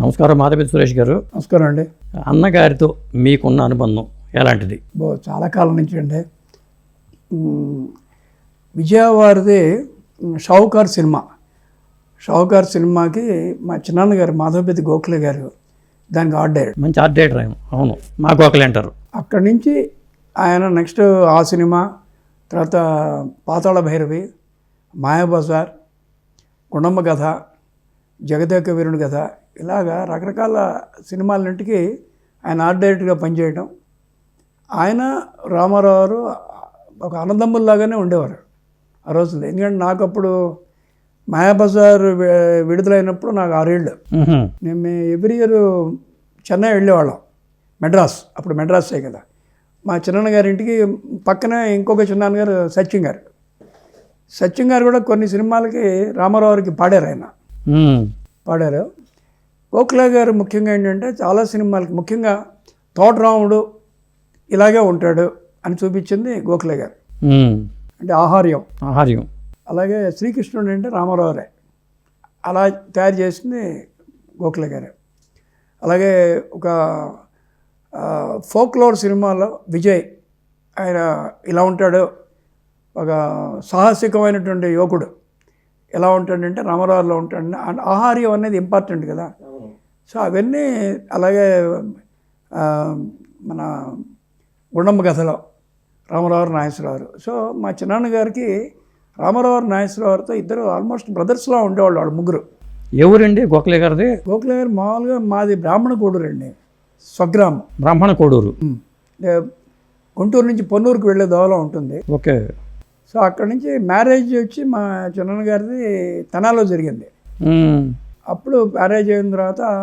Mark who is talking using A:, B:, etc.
A: నమస్కారం మాధవి సురేష్ గారు.
B: నమస్కారం అండి.
A: అన్నగారితో మీకున్న అనుబంధం ఎలాంటిది?
B: బో చాలా కాలం నుంచి అండి. మ్, విజయవారిది మ్, షావుకార్ సినిమా. షావుకార్ సినిమాకి మా చిన్నాన్న గారు మాధవపతి గోఖలే గారు దానికి ఆర్ట్ డైరెక్టర్
A: మంచి ఆర్ట్ డైరెక్టర్ ఆయన. అవును. మాకు ఒకరు అంటారు.
B: అక్కడి నుంచి ఆయన నెక్స్ట్ ఆ సినిమా తర్వాత పాతాళ భైరవి మాయాబజార్ గుణమ్మ కథ జగదేక వీరుని కథ. ఇలాగా రకరకాల సినిమాలన్నింటికి ఆయన ఆర్ట్ డైరెక్టర్గా పనిచేయడం ఆయన రామారావు గారు ఒక అన్నదమ్ముల్లాగానే ఉండేవారు ఆ రోజుల్లో. ఎందుకంటే నాకు అప్పుడు మాయాబజార్ విడుదలైనప్పుడు నాకు ఆరేళ్ళు. మేము ఎవ్రీ ఇయర్ చెన్నై వెళ్ళేవాళ్ళం. మెడ్రాస్. అప్పుడు మెడ్రాసే కదా. మా చిన్న గారి ఇంటికి పక్కనే ఇంకొక చిన్నాన్న గారు సత్యం గారు. సత్యం గారు కూడా కొన్ని సినిమాలకి రామారావు గారికి పాడారు ఆయన. పాడారు. గోఖలే గారు ముఖ్యంగా ఏంటంటే చాలా సినిమాలకి ముఖ్యంగా తోటరాముడు ఇలాగే ఉంటాడు అని చూపించింది గోఖలే గారు. అంటే ఆహార్యం.
A: ఆహార్యం.
B: అలాగే శ్రీకృష్ణుడు అంటే రామారావురే అలా తయారు చేసింది గోఖలే గారు. అలాగే ఒక ఫోక్లోర్ సినిమాలో విజయ్ ఆయన ఇలా ఉంటాడు. ఒక సాహసికమైనటువంటి యువకుడు. ఎలా ఉంటాడంటే రామారావులో ఉంటాడు అండ్ ఆహార్యం అనేది ఇంపార్టెంట్ కదా. సో అవన్నీ అలాగే మన గుండమ్మ కథలో రామారావు నాగేశ్వరరావు సో మా చిన్నాన్న గారికి రామారావు నాగేశ్వరరావుతో ఇద్దరు ఆల్మోస్ట్ బ్రదర్స్లా ఉండేవాళ్ళు వాళ్ళు ముగ్గురు.
A: ఎవరండి గోఖలే గారిది?
B: గోఖలే గారు మామూలుగా మాది బ్రాహ్మణ కూడూరండి స్వగ్రామం.
A: బ్రాహ్మణ కోడూరు.
B: గుంటూరు నుంచి పొన్నూరుకు వెళ్ళే దోవలో ఉంటుంది.
A: ఓకే.
B: సో అక్కడ నుంచి మ్యారేజ్ వచ్చి మా చిన్న గారిది తనాలో జరిగింది. అప్పుడు మ్యారేజ్ అయిన తర్వాత